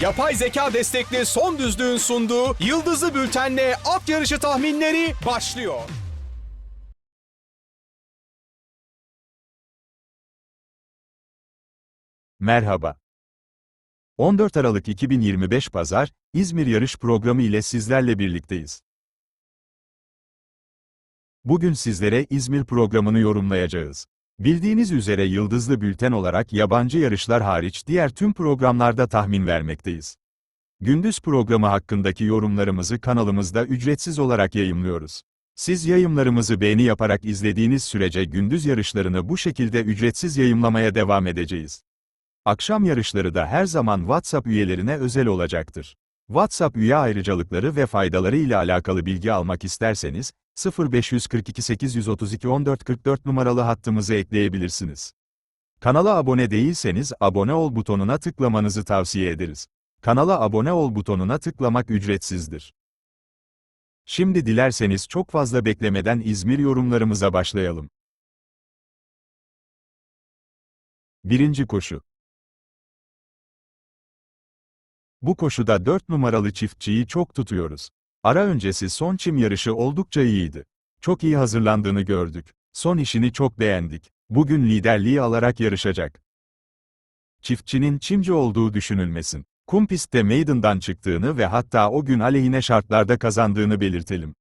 Yapay zeka destekli son düzlüğün sunduğu Yıldızlı Bülten'le at yarışı tahminleri başlıyor. Merhaba. 14 Aralık 2025 Pazar, İzmir Yarış Programı ile sizlerle birlikteyiz. Bugün sizlere İzmir programını yorumlayacağız. Bildiğiniz üzere yıldızlı bülten olarak yabancı yarışlar hariç diğer tüm programlarda tahmin vermekteyiz. Gündüz programı hakkındaki yorumlarımızı kanalımızda ücretsiz olarak yayımlıyoruz. Siz yayımlarımızı beğeni yaparak izlediğiniz sürece gündüz yarışlarını bu şekilde ücretsiz yayımlamaya devam edeceğiz. Akşam yarışları da her zaman WhatsApp üyelerine özel olacaktır. WhatsApp üye ayrıcalıkları ve faydaları ile alakalı bilgi almak isterseniz, 0542 832 1444 numaralı hattımızı ekleyebilirsiniz. Kanala abone değilseniz abone ol butonuna tıklamanızı tavsiye ederiz. Kanala abone ol butonuna tıklamak ücretsizdir. Şimdi dilerseniz çok fazla beklemeden İzmir yorumlarımıza başlayalım. Birinci koşu. Bu koşuda 4 numaralı çiftçiyi çok tutuyoruz. Ara öncesi son çim yarışı oldukça iyiydi. Çok iyi hazırlandığını gördük. Son işini çok beğendik. Bugün liderliği alarak yarışacak. Çiftçinin çimci olduğu düşünülmesin. Kum pistte meydandan çıktığını ve hatta o gün aleyhine şartlarda kazandığını belirtelim.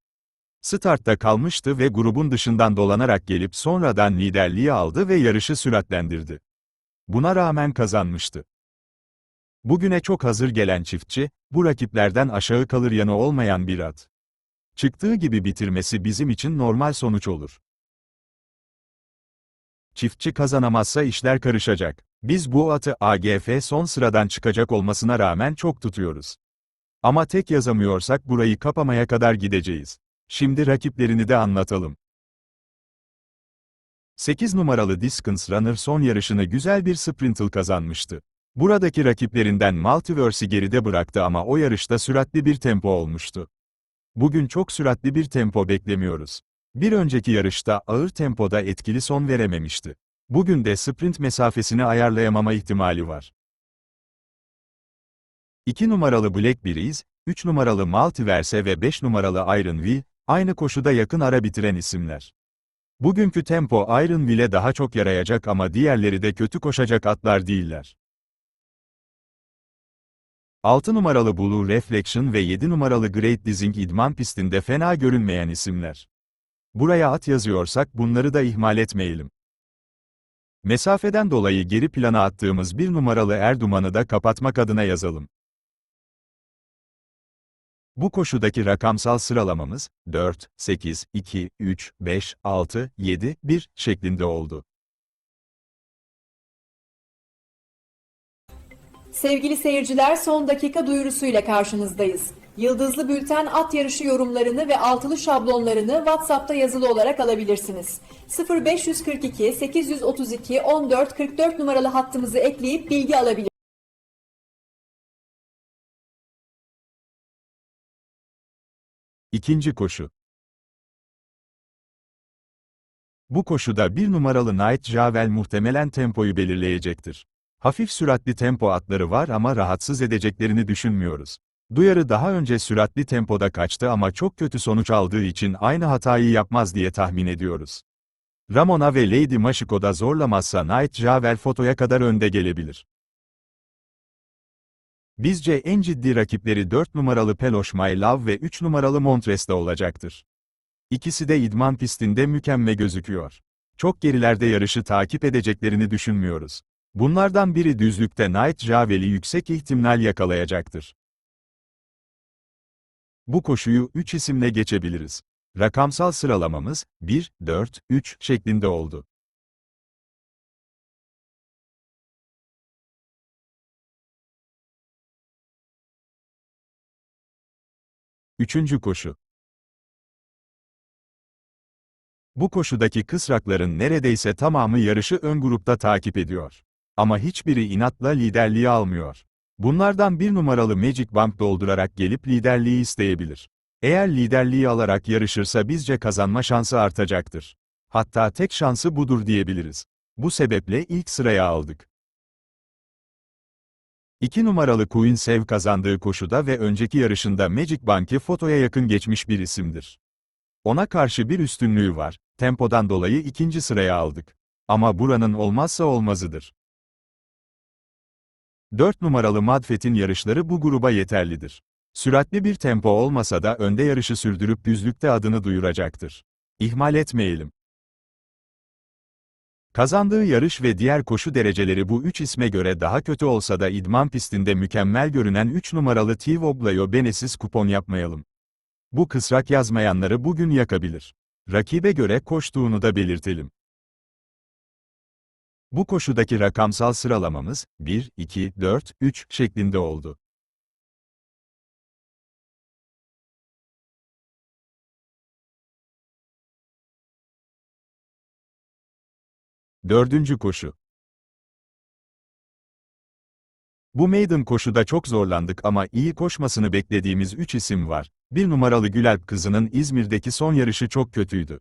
Startta kalmıştı ve grubun dışından dolanarak gelip sonradan liderliği aldı ve yarışı süratlendirdi. Buna rağmen kazanmıştı. Bugüne çok hazır gelen çiftçi, bu rakiplerden aşağı kalır yanı olmayan bir at. Çıktığı gibi bitirmesi bizim için normal sonuç olur. Çiftçi kazanamazsa işler karışacak. Biz bu atı AGF son sıradan çıkacak olmasına rağmen çok tutuyoruz. Ama tek yazamıyorsak burayı kapamaya kadar gideceğiz. Şimdi rakiplerini de anlatalım. 8 numaralı Distance Runner son yarışını güzel bir sprintle kazanmıştı. Buradaki rakiplerinden Multiverse'i geride bıraktı ama o yarışta süratli bir tempo olmuştu. Bugün çok süratli bir tempo beklemiyoruz. Bir önceki yarışta ağır tempoda etkili son verememişti. Bugün de sprint mesafesini ayarlayamama ihtimali var. 2 numaralı Black Breeze, 3 numaralı Multiverse ve 5 numaralı Iron Will, aynı koşuda yakın ara bitiren isimler. Bugünkü tempo Iron Will'e daha çok yarayacak ama diğerleri de kötü koşacak atlar değiller. 6 numaralı Blue Reflection ve 7 numaralı Great Dizing idman pistinde fena görünmeyen isimler. Buraya at yazıyorsak bunları da ihmal etmeyelim. Mesafeden dolayı geri plana attığımız bir numaralı Erduman'ı da kapatmak adına yazalım. Bu koşudaki rakamsal sıralamamız 4, 8, 2, 3, 5, 6, 7, 1 şeklinde oldu. Sevgili seyirciler son dakika duyurusuyla karşınızdayız. Yıldızlı Bülten at yarışı yorumlarını ve altılı şablonlarını WhatsApp'ta yazılı olarak alabilirsiniz. 0542 832 14 44 numaralı hattımızı ekleyip bilgi alabilirsiniz. İkinci koşu. Bu koşuda bir numaralı Night Javel muhtemelen tempoyu belirleyecektir. Hafif süratli tempo atları var ama rahatsız edeceklerini düşünmüyoruz. Duyarı daha önce süratli tempoda kaçtı ama çok kötü sonuç aldığı için aynı hatayı yapmaz diye tahmin ediyoruz. Ramona ve Lady Machiko da zorlamazsa Night Javel fotoya kadar önde gelebilir. Bizce en ciddi rakipleri 4 numaralı Peloş My Love ve 3 numaralı Montres'te olacaktır. İkisi de idman pistinde mükemmel gözüküyor. Çok gerilerde yarışı takip edeceklerini düşünmüyoruz. Bunlardan biri düzlükte Night Javel'i yüksek ihtimal yakalayacaktır. Bu koşuyu 3 isimle geçebiliriz. Rakamsal sıralamamız 1, 4, 3 şeklinde oldu. Üçüncü koşu. Bu koşudaki kısrakların neredeyse tamamı yarışı ön grupta takip ediyor. Ama hiçbiri inatla liderliği almıyor. Bunlardan bir numaralı Magic Bank doldurarak gelip liderliği isteyebilir. Eğer liderliği alarak yarışırsa bizce kazanma şansı artacaktır. Hatta tek şansı budur diyebiliriz. Bu sebeple ilk sıraya aldık. 2 numaralı Queen Sev kazandığı koşuda ve önceki yarışında Magic Bank'i fotoya yakın geçmiş bir isimdir. Ona karşı bir üstünlüğü var, tempodan dolayı ikinci sıraya aldık. Ama buranın olmazsa olmazıdır. 4 numaralı Madfet'in yarışları bu gruba yeterlidir. Süratli bir tempo olmasa da önde yarışı sürdürüp düzlükte adını duyuracaktır. İhmal etmeyelim. Kazandığı yarış ve diğer koşu dereceleri bu üç isme göre daha kötü olsa da idman pistinde mükemmel görünen 3 numaralı Tivoblayo Benesis kupon yapmayalım. Bu kısrak yazmayanları bugün yakabilir. Rakibe göre koştuğunu da belirtelim. Bu koşudaki rakamsal sıralamamız 1, 2, 4, 3 şeklinde oldu. Dördüncü koşu. Bu maiden koşuda çok zorlandık ama iyi koşmasını beklediğimiz 3 isim var. Bir numaralı Gülalp kızının İzmir'deki son yarışı çok kötüydü.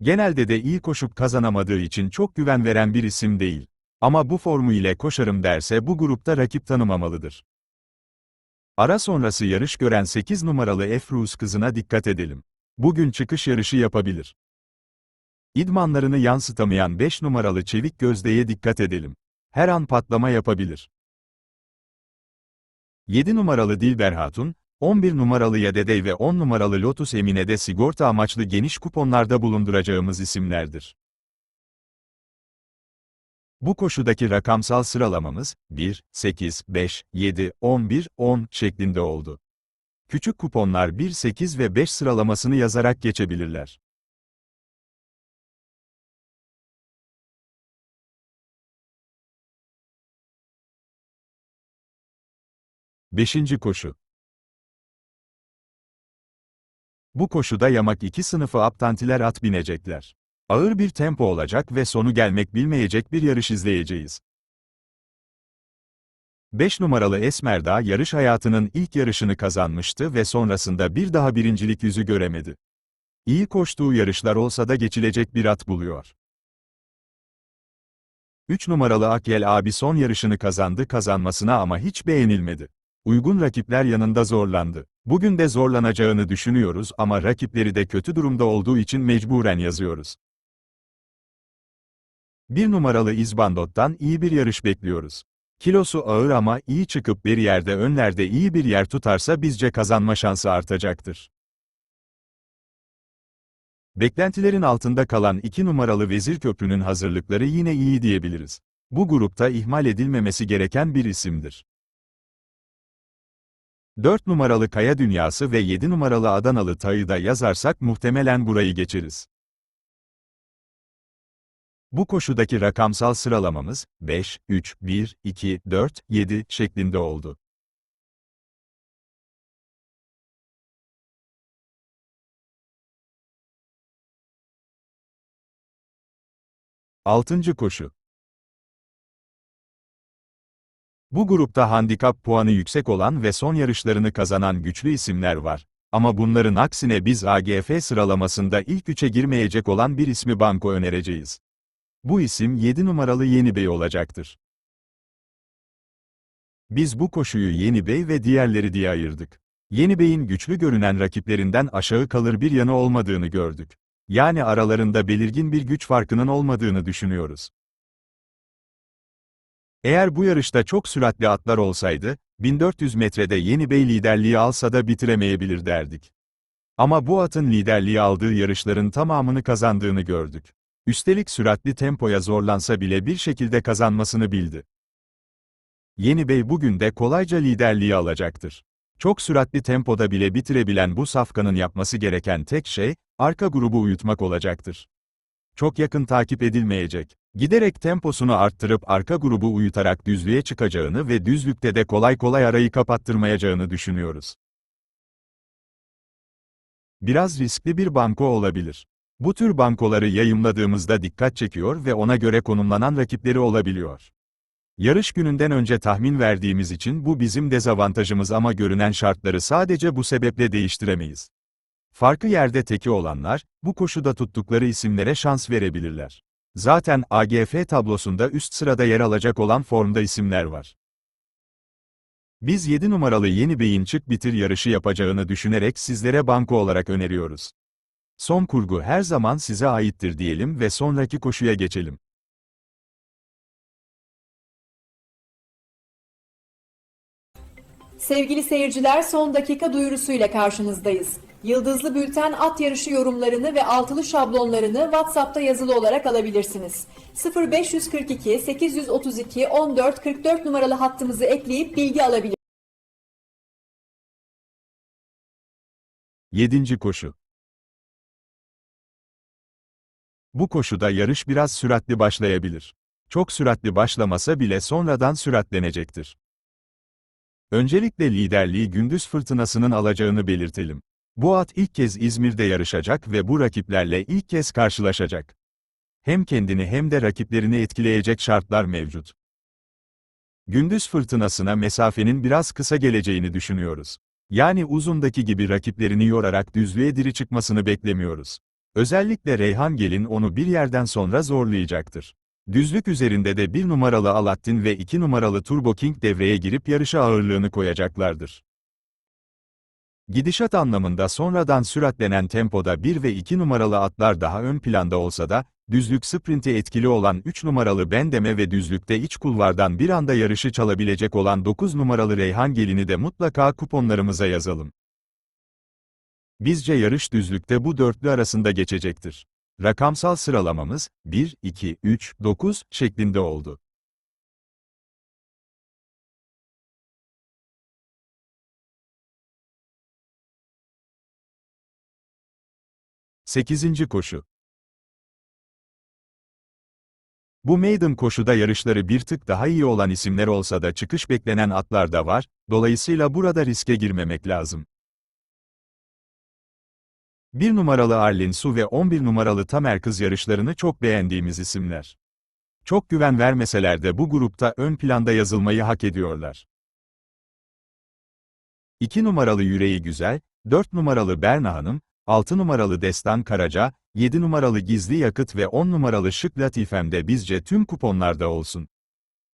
Genelde de iyi koşup kazanamadığı için çok güven veren bir isim değil. Ama bu formu ile koşarım derse bu grupta rakip tanımamalıdır. Ara sonrası yarış gören 8 numaralı Efruz kızına dikkat edelim. Bugün çıkış yarışı yapabilir. İdmanlarını yansıtamayan 5 numaralı Çevik Gözde'ye dikkat edelim. Her an patlama yapabilir. 7 numaralı Dilber Hatun, 11 numaralı Yadedey ve 10 numaralı Lotus Emine de sigorta amaçlı geniş kuponlarda bulunduracağımız isimlerdir. Bu koşudaki rakamsal sıralamamız 1, 8, 5, 7, 11, 10 şeklinde oldu. Küçük kuponlar 1, 8 ve 5 sıralamasını yazarak geçebilirler. Beşinci koşu. Bu koşuda yamak iki sınıfı aptantiler at binecekler. Ağır bir tempo olacak ve sonu gelmek bilmeyecek bir yarış izleyeceğiz. 5 numaralı Esmerdağ yarış hayatının ilk yarışını kazanmıştı ve sonrasında bir daha birincilik yüzü göremedi. İyi koştuğu yarışlar olsa da geçilecek bir at buluyor. 3 numaralı Akyel abi son yarışını kazandı kazanmasına ama hiç beğenilmedi. Uygun rakipler yanında zorlandı. Bugün de zorlanacağını düşünüyoruz ama rakipleri de kötü durumda olduğu için mecburen yazıyoruz. Bir numaralı İzbandot'tan iyi bir yarış bekliyoruz. Kilosu ağır ama iyi çıkıp bir yerde önlerde iyi bir yer tutarsa bizce kazanma şansı artacaktır. Beklentilerin altında kalan 2 numaralı Vezir Köprü'nün hazırlıkları yine iyi diyebiliriz. Bu grupta ihmal edilmemesi gereken bir isimdir. 4 numaralı Kaya Dünyası ve 7 numaralı Adanalı Tay'ı da yazarsak muhtemelen burayı geçeriz. Bu koşudaki rakamsal sıralamamız 5, 3, 1, 2, 4, 7 şeklinde oldu. Altıncı koşu. Bu grupta handikap puanı yüksek olan ve son yarışlarını kazanan güçlü isimler var. Ama bunların aksine biz AGF sıralamasında ilk üçe girmeyecek olan bir ismi banko önereceğiz. Bu isim 7 numaralı Yeni Bey olacaktır. Biz bu koşuyu Yeni Bey ve diğerleri diye ayırdık. Yeni Bey'in güçlü görünen rakiplerinden aşağı kalır bir yanı olmadığını gördük. Yani aralarında belirgin bir güç farkının olmadığını düşünüyoruz. Eğer bu yarışta çok süratli atlar olsaydı, 1400 metrede Yeni Bey liderliği alsa da bitiremeyebilir derdik. Ama bu atın liderliği aldığı yarışların tamamını kazandığını gördük. Üstelik süratli tempoya zorlansa bile bir şekilde kazanmasını bildi. Yeni Bey bugün de kolayca liderliği alacaktır. Çok süratli tempoda bile bitirebilen bu safkanın yapması gereken tek şey, arka grubu uyutmak olacaktır. Çok yakın takip edilmeyecek. Giderek temposunu arttırıp arka grubu uyutarak düzlüğe çıkacağını ve düzlükte de kolay kolay arayı kapattırmayacağını düşünüyoruz. Biraz riskli bir banko olabilir. Bu tür bankoları yayımladığımızda dikkat çekiyor ve ona göre konumlanan rakipleri olabiliyor. Yarış gününden önce tahmin verdiğimiz için bu bizim dezavantajımız ama görünen şartları sadece bu sebeple değiştiremeyiz. Farklı yerde teki olanlar, bu koşuda tuttukları isimlere şans verebilirler. Zaten AGF tablosunda üst sırada yer alacak olan formda isimler var. Biz 7 numaralı yeni beyin çık bitir yarışı yapacağını düşünerek sizlere banko olarak öneriyoruz. Son kurgu her zaman size aittir diyelim ve sonraki koşuya geçelim. Sevgili seyirciler son dakika duyurusuyla karşınızdayız. Yıldızlı Bülten at yarışı yorumlarını ve altılı şablonlarını WhatsApp'ta yazılı olarak alabilirsiniz. 0542 832 14 44 numaralı hattımızı ekleyip bilgi alabilirsiniz. 7. koşu. Bu koşuda yarış biraz süratli başlayabilir. Çok süratli başlamasa bile sonradan süratlenecektir. Öncelikle liderliği gündüz fırtınasının alacağını belirtelim. Bu at ilk kez İzmir'de yarışacak ve bu rakiplerle ilk kez karşılaşacak. Hem kendini hem de rakiplerini etkileyecek şartlar mevcut. Gündüz fırtınasına mesafenin biraz kısa geleceğini düşünüyoruz. Yani uzundaki gibi rakiplerini yorarak düzlüğe diri çıkmasını beklemiyoruz. Özellikle Reyhan Gelin onu bir yerden sonra zorlayacaktır. Düzlük üzerinde de bir numaralı Alaaddin ve iki numaralı Turbo King devreye girip yarışa ağırlığını koyacaklardır. Gidişat anlamında sonradan süratlenen tempoda 1 ve 2 numaralı atlar daha ön planda olsa da, düzlük sprinti etkili olan 3 numaralı Bendeme ve düzlükte iç kulvardan bir anda yarışı çalabilecek olan 9 numaralı Reyhan Gelin'i de mutlaka kuponlarımıza yazalım. Bizce yarış düzlükte bu dörtlü arasında geçecektir. Rakamsal sıralamamız 1, 2, 3, 9 şeklinde oldu. Sekizinci koşu. Bu maiden koşuda yarışları bir tık daha iyi olan isimler olsa da çıkış beklenen atlar da var, dolayısıyla burada riske girmemek lazım. 1 numaralı Arlin Su ve 11 numaralı Tamer Kız yarışlarını çok beğendiğimiz isimler. Çok güven vermeseler de bu grupta ön planda yazılmayı hak ediyorlar. 2 numaralı Yüreği Güzel, 4 numaralı Berna Hanım, 6 numaralı Destan Karaca, 7 numaralı Gizli Yakıt ve 10 numaralı Şık Latifem de bizce tüm kuponlarda olsun.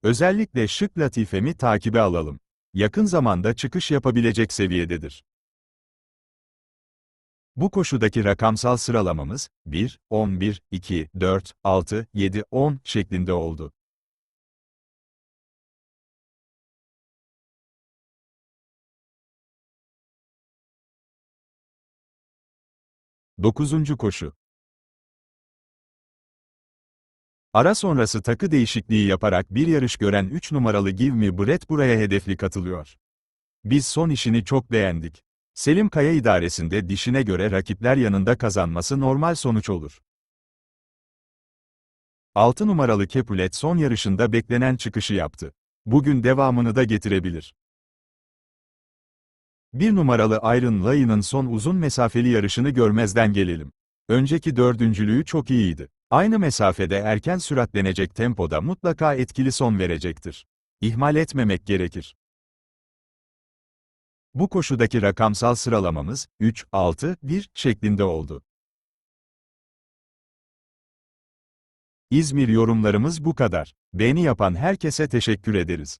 Özellikle Şık Latifem'i takibe alalım. Yakın zamanda çıkış yapabilecek seviyededir. Bu koşudaki rakamsal sıralamamız 1, 11, 2, 4, 6, 7, 10 şeklinde oldu. Dokuzuncu koşu. Ara sonrası takı değişikliği yaparak bir yarış gören 3 numaralı Give Me Brett buraya hedefli katılıyor. Biz son işini çok beğendik. Selim Kaya idaresinde dişine göre rakipler yanında kazanması normal sonuç olur. 6 numaralı Kepulet son yarışında beklenen çıkışı yaptı. Bugün devamını da getirebilir. 1 numaralı Iron Lion'ın son uzun mesafeli yarışını görmezden gelelim. Önceki dördüncülüğü çok iyiydi. Aynı mesafede erken süratlenecek tempoda mutlaka etkili son verecektir. İhmal etmemek gerekir. Bu koşudaki rakamsal sıralamamız 3, 6, 1 şeklinde oldu. İzmir yorumlarımız bu kadar. Beğeni yapan herkese teşekkür ederiz.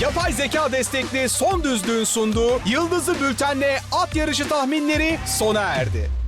Yapay zeka destekli son düzlüğün sunduğu Yıldızlı Bülten'le at yarışı tahminleri sona erdi.